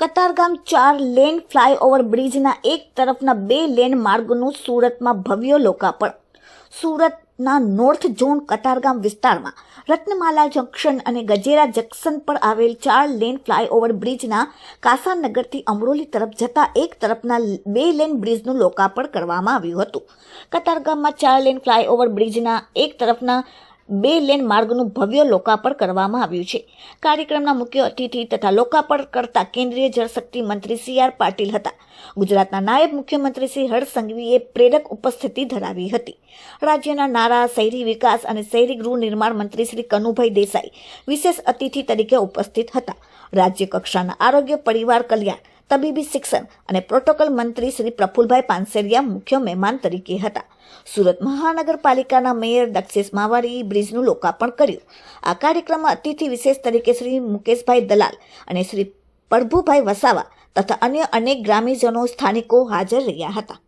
કતારગામ ચાર lane flyover બ્રિજના એક તરફના બે લેન માર્ગનું સુરતમાં ભવ્ય લોકાર્પણ. સુરતના નોર્થ ઝોન કતારગામ વિસ્તારમાં રત્નમાલા જંકશન અને ગજેરા જંકશન પર આવેલ ચાર લેન ફ્લાયઓવર બ્રિજના કાસાનગરથી અમરોલી તરફ જતા એક તરફના બે લેન બ્રિજનું લોકાર્પણ કરવામાં આવ્યું હતું. કતારગામમાં ચાર લેન ફ્લાયઓવર બ્રિજના એક તરફના બે લેન માર્ગનું ભવ્ય લોકાર્પણ કરવામાં આવ્યું છે. કાર્યક્રમના મુખ્ય અતિથિ તથા લોકાર્પણ કરતા કેન્દ્રીય જળશક્તિ મંત્રી સી આર પાટીલ હતા. ગુજરાતના નાયબ મુખ્યમંત્રી શ્રી હર્ષ સંઘવીએ પ્રેરક ઉપસ્થિતિ ધરાવી હતી. રાજ્યના નારા, શહેરી વિકાસ અને શહેરી ગૃહ નિર્માણ મંત્રી શ્રી કનુભાઈ દેસાઈ વિશેષ અતિથિ તરીકે ઉપસ્થિત હતા. રાજ્ય કક્ષાના આરોગ્ય પરિવાર કલ્યાણ તબીબી શિક્ષણ અને પ્રોટોકોલ મંત્રી શ્રી પ્રફુલભાઈ પાનસેરિયા મુખ્ય મહેમાન તરીકે હતા. સુરત મહાનગરપાલિકાના મેયર દક્ષેશ માવારી બ્રિજનું લોકાર્પણ કર્યું. આ કાર્યક્રમમાં અતિથિ વિશેષ તરીકે શ્રી મુકેશભાઈ દલાલ અને શ્રી પ્રભુભાઈ વસાવા તથા અન્ય અનેક ગ્રામ્યજનો સ્થાનિકો હાજર રહ્યા હતા.